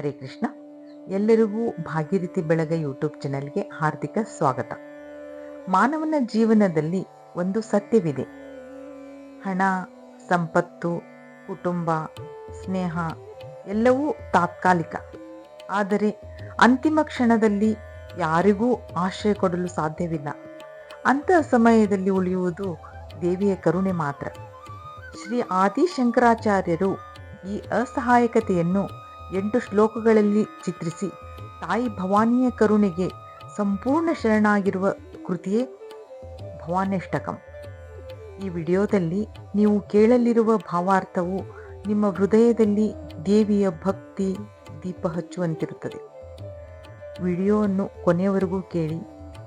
ಹರೇ ಕೃಷ್ಣ. ಎಲ್ಲರಿಗೂ ಭಾಗೀರಥಿ ಬೆಳಗ ಯೂಟ್ಯೂಬ್ ಚಾನೆಲ್ಗೆ ಹಾರ್ದಿಕ ಸ್ವಾಗತ. ಮಾನವನ ಜೀವನದಲ್ಲಿ ಒಂದು ಸತ್ಯವಿದೆ. ಹಣ, ಸಂಪತ್ತು, ಕುಟುಂಬ, ಸ್ನೇಹ ಎಲ್ಲವೂ ತಾತ್ಕಾಲಿಕ. ಆದರೆ ಅಂತಿಮ ಕ್ಷಣದಲ್ಲಿ ಯಾರಿಗೂ ಆಶ್ರಯ ಕೊಡಲು ಸಾಧ್ಯವಿಲ್ಲ. ಅಂತಹ ಸಮಯದಲ್ಲಿ ಉಳಿಯುವುದು ದೇವಿಯ ಕರುಣೆ ಮಾತ್ರ. ಶ್ರೀ ಆದಿಶಂಕರಾಚಾರ್ಯರು ಈ ಅಸಹಾಯಕತೆಯನ್ನು ಎಂಟು ಶ್ಲೋಕಗಳಲ್ಲಿ ಚಿತ್ರಿಸಿ. ತಾಯಿ ಭವಾನಿಯ ಕರುಣೆಗೆ ಸಂಪೂರ್ಣ ಶರಣಾಗಿರುವ ಕೃತಿಯೇ ಭವಾನಿಷ್ಟಕಂ. ಈ ವಿಡಿಯೋದಲ್ಲಿ ನೀವು ಕೇಳಲಿರುವ ಭಾವಾರ್ಥವು ನಿಮ್ಮ ಹೃದಯದಲ್ಲಿ ದೇವಿಯ ಭಕ್ತಿ ದೀಪ ಹಚ್ಚುವಂತಿರುತ್ತದೆ. ವಿಡಿಯೋವನ್ನು ಕೊನೆಯವರೆಗೂ ಕೇಳಿ,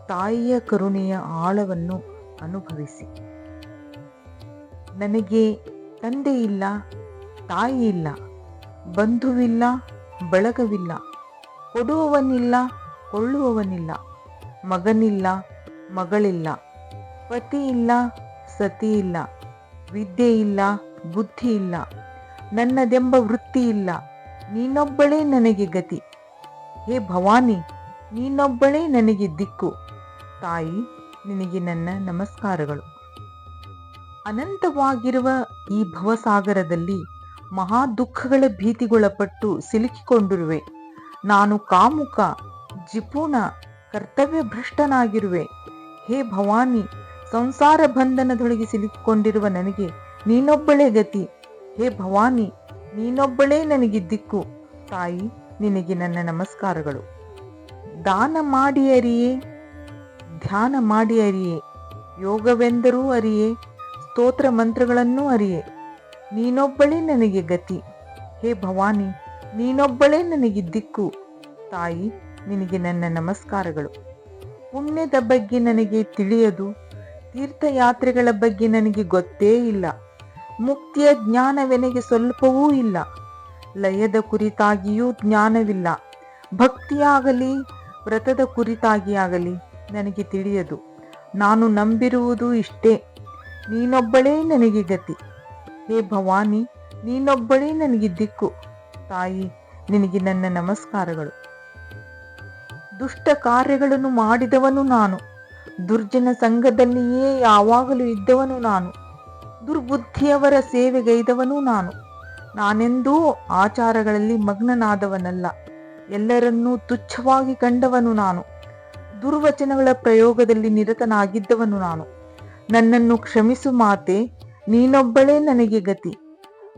ತಾಯಿಯ ಕರುಣೆಯ ಆಳವನ್ನು ಅನುಭವಿಸಿ. ನನಗೆ ತಂದೆ ಇಲ್ಲ, ತಾಯಿ ಇಲ್ಲ ಬಂಧುವಿಲ್ಲ, ಬಳಗವಿಲ್ಲ. ಕೊಡುವವನಿಲ್ಲ, ಕೊಳ್ಳುವವನಿಲ್ಲ. ಮಗನಿಲ್ಲ, ಮಗಳಿಲ್ಲ. ಪತಿ ಇಲ್ಲ ಸತಿ ಇಲ್ಲ ವಿದ್ಯೆ ಇಲ್ಲ ಬುದ್ಧಿ ಇಲ್ಲ ನನ್ನದೆಂಬ ವೃತ್ತಿ ಇಲ್ಲ ನೀನೊಬ್ಬಳೇ ನನಗೆ ಗತಿ. ಹೇ ಭವಾನಿ, ನೀನೊಬ್ಬಳೇ ನನಗೆ ದಿಕ್ಕು. ತಾಯಿ, ನಿನಗೆ ನನ್ನ ನಮಸ್ಕಾರಗಳು. ಅನಂತವಾಗಿರುವ ಈ ಭವಸಾಗರದಲ್ಲಿ ಮಹಾ ದುಃಖಗಳ ಭೀತಿಗೊಳಪಟ್ಟು ಸಿಲುಕಿಕೊಂಡಿರುವೆ. ನಾನು ಕಾಮುಕ, ಜಿಪುಣ, ಕರ್ತವ್ಯ ಭ್ರಷ್ಟನಾಗಿರುವೆ. ಹೇ ಭವಾನಿ, ಸಂಸಾರ ಬಂಧನದೊಳಗೆ ಸಿಲುಕಿಕೊಂಡಿರುವ ನನಗೆ ನೀನೊಬ್ಬಳೇ ಗತಿ. ಹೇ ಭವಾನಿ, ನೀನೊಬ್ಬಳೇ ನನಗೆ ದಿಕ್ಕು. ತಾಯಿ, ನಿನಗೆ ನನ್ನ ನಮಸ್ಕಾರಗಳು. ದಾನ ಮಾಡಿ ಅರಿಯೇ, ಧ್ಯಾನ ಮಾಡಿ ಅರಿಯೇ, ಯೋಗವೆಂದರೂ ಅರಿಯೇ, ಸ್ತೋತ್ರ ಮಂತ್ರಗಳನ್ನೂ ಅರಿಯೇ. ನೀನೊಬ್ಬಳೇ ನನಗೆ ಗತಿ. ಹೇ ಭವಾನಿ, ನೀನೊಬ್ಬಳೇ ನನಗೆ ದಿಕ್ಕು. ತಾಯಿ, ನಿನಗೆ ನನ್ನ ನಮಸ್ಕಾರಗಳು. ಪುಣ್ಯದ ಬಗ್ಗೆ ನನಗೆ ತಿಳಿಯದು. ತೀರ್ಥಯಾತ್ರೆಗಳ ಬಗ್ಗೆ ನನಗೆ ಗೊತ್ತೇ ಇಲ್ಲ. ಮುಕ್ತಿಯ ಜ್ಞಾನವೆನಗೆ ಸ್ವಲ್ಪವೂ ಇಲ್ಲ. ಲಯದ ಕುರಿತಾಗಿಯೂ ಜ್ಞಾನವಿಲ್ಲ. ಭಕ್ತಿಯಾಗಲಿ, ವ್ರತದ ಕುರಿತಾಗಿಯಾಗಲಿ ನನಗೆ ತಿಳಿಯದು. ನಾನು ನಂಬಿರುವುದು ಇಷ್ಟೇ. ನೀನೊಬ್ಬಳೇ ನನಗೆ ಗತಿ. ಹೇ ಭವಾನಿ, ನೀನೊಬ್ಬಳೇ ನನಗೆ ದಿಕ್ಕು. ತಾಯಿ, ನಿನಗೆ ನನ್ನ ನಮಸ್ಕಾರಗಳು. ದುಷ್ಟ ಕಾರ್ಯಗಳನ್ನು ಮಾಡಿದವನು ನಾನು. ದುರ್ಜನ ಸಂಘದಲ್ಲಿಯೇ ಯಾವಾಗಲೂ ಇದ್ದವನು ನಾನು. ದುರ್ಬುದ್ಧಿಯವರ ಸೇವೆಗೈದವನು ನಾನು. ನಾನೆಂದೂ ಆಚಾರಗಳಲ್ಲಿ ಮಗ್ನನಾದವನಲ್ಲ. ಎಲ್ಲರನ್ನೂ ತುಚ್ಛವಾಗಿ ಕಂಡವನು ನಾನು. ದುರ್ವಚನಗಳ ಪ್ರಯೋಗದಲ್ಲಿ ನಿರತನಾಗಿದ್ದವನು ನಾನು. ನನ್ನನ್ನು ಕ್ಷಮಿಸು ಮಾತೆ ನೀನೊಬ್ಬಳೇ ನನಗೆ ಗತಿ.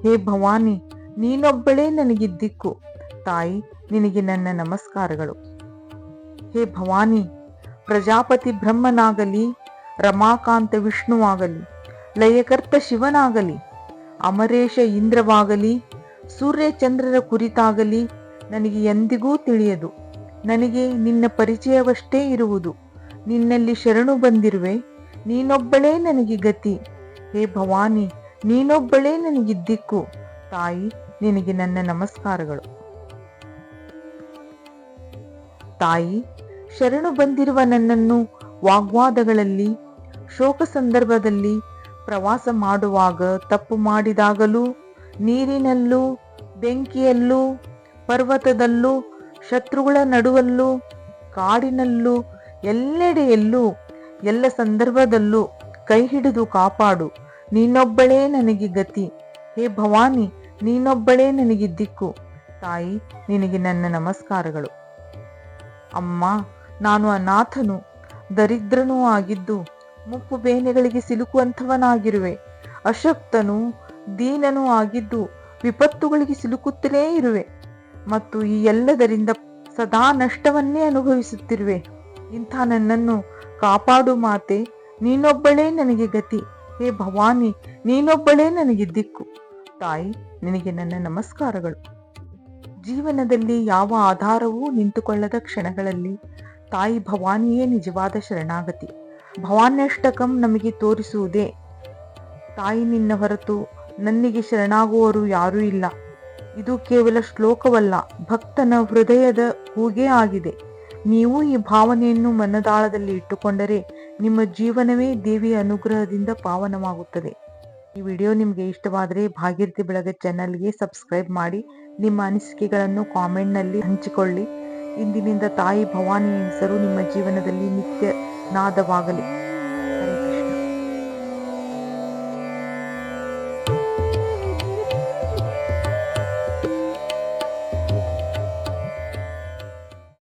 ಹೇ ಭವಾನಿ, ನೀನೊಬ್ಬಳೇ ನನಗೆ ದಿಕ್ಕು. ತಾಯಿ, ನಿನಗೆ ನನ್ನ ನಮಸ್ಕಾರಗಳು. ಹೇ ಭವಾನಿ, ಪ್ರಜಾಪತಿ ಬ್ರಹ್ಮನಾಗಲಿ, ರಮಾಕಾಂತ ವಿಷ್ಣುವಾಗಲಿ, ಲಯಕರ್ತ ಶಿವನಾಗಲಿ, ಅಮರೇಶ ಇಂದ್ರವಾಗಲಿ ಸೂರ್ಯಚಂದ್ರರ ಕುರಿತಾಗಲಿ ನನಗೆ ಎಂದಿಗೂ ತಿಳಿಯದು. ನನಗೆ ನಿನ್ನ ಪರಿಚಯವಷ್ಟೇ ಇರುವುದು. ನಿನ್ನಲ್ಲಿ ಶರಣು ಬಂದಿರುವೆ, ನೀನೊಬ್ಬಳೇ ನನಗೆ ಗತಿ. ಹೇ ಭವಾನಿ, ನೀನೊಬ್ಬಳೇ ನನಗಿದ್ದಿಕ್ಕು ದಿಕ್ಕು ತಾಯಿ, ನಿನಗೆ ನನ್ನ ನಮಸ್ಕಾರಗಳು. ತಾಯಿ, ಶರಣು ಬಂದಿರುವ ನನ್ನನ್ನು ವಾಗ್ವಾದಗಳಲ್ಲಿ ಶೋಕ ಸಂದರ್ಭದಲ್ಲಿ ಪ್ರವಾಸ ಮಾಡುವಾಗ ತಪ್ಪು ಮಾಡಿದಾಗಲೂ, ನೀರಿನಲ್ಲೂ, ಬೆಂಕಿಯಲ್ಲೂ, ಪರ್ವತದಲ್ಲೂ, ಶತ್ರುಗಳ ನಡುವಲ್ಲೂ, ಕಾಡಿನಲ್ಲೂ, ಎಲ್ಲೆಡೆಯಲ್ಲೂ, ಎಲ್ಲ ಸಂದರ್ಭದಲ್ಲೂ ಕೈ ಹಿಡಿದು ಕಾಪಾಡು. ನೀನೊಬ್ಬಳೇ ನನಗೆ ಗತಿ. ಹೇ ಭವಾನಿ, ನೀನೊಬ್ಬಳೇ ನನಗೆ ದಿಕ್ಕು. ತಾಯಿ, ನಿನಗೆ ನನ್ನ ನಮಸ್ಕಾರಗಳು. ಅಮ್ಮ, ನಾನು ಅನಾಥನು. ದರಿದ್ರನೂ ಆಗಿದ್ದು ಮುಪ್ಪು ಬೇನೆಗಳಿಗೆ ಸಿಲುಕುವಂಥವನಾಗಿರುವೆ. ಅಶಕ್ತನು, ದೀನನೂ ಆಗಿದ್ದು ವಿಪತ್ತುಗಳಿಗೆ ಸಿಲುಕುತ್ತಲೇ ಇರುವೆ. ಮತ್ತು ಈ ಎಲ್ಲದರಿಂದ ಸದಾ ನಷ್ಟವನ್ನೇ ಅನುಭವಿಸುತ್ತಿರುವೆ. ಇಂಥ ನನ್ನನ್ನು ಕಾಪಾಡು ಮಾತೆ. ನೀನೊಬ್ಬಳೇ ನನಗೆ ಗತಿ. ಹೇ ಭವಾನಿ, ನೀನೊಬ್ಬಳೇ ನನಗೆ ದಿಕ್ಕು. ತಾಯಿ, ನಿನಗೆ ನನ್ನ ನಮಸ್ಕಾರಗಳು. ಜೀವನದಲ್ಲಿ ಯಾವ ಆಧಾರವೂ ನಿಂತುಕೊಳ್ಳದ ಕ್ಷಣಗಳಲ್ಲಿ ತಾಯಿ ಭವಾನಿಯೇ ನಿಜವಾದ ಶರಣಾಗತಿ. ಭವಾನ್ಯಷ್ಟಕಂ ನಮಗೆ ತೋರಿಸುವುದೇ. ತಾಯಿ ನಿನ್ನ ಹೊರತು ನನ್ನಿಗೆ ಶರಣಾಗುವವರು ಯಾರೂ ಇಲ್ಲ. ಇದು ಕೇವಲ ಶ್ಲೋಕವಲ್ಲ, ಭಕ್ತನ ಹೃದಯದ ಹೂಗೇ ಆಗಿದೆ. ನೀವು ಈ ಭಾವನೆಯನ್ನು ಮನದಾಳದಲ್ಲಿ ಇಟ್ಟುಕೊಂಡರೆ ನಿಮ್ಮ ಜೀವನವೇ ದೇವಿಯ ಅನುಗ್ರಹದಿಂದ ಪಾವನವಾಗುತ್ತದೆ. ಈ ವಿಡಿಯೋ ನಿಮಗೆ ಇಷ್ಟವಾದರೆ ಭಾಗೀರಥಿ ಬೆಳಗ ಚಾನಲ್ಗೆ ಸಬ್ಸ್ಕ್ರೈಬ್ ಮಾಡಿ, ನಿಮ್ಮ ಅನಿಸಿಕೆಗಳನ್ನು ಕಾಮೆಂಟ್ನಲ್ಲಿ ಹಂಚಿಕೊಳ್ಳಿ. ಇಂದಿನಿಂದ ತಾಯಿ ಭವಾನಿ ಹೆಸರು ನಿಮ್ಮ ಜೀವನದಲ್ಲಿ ನಿತ್ಯ ನಾದವಾಗಲಿ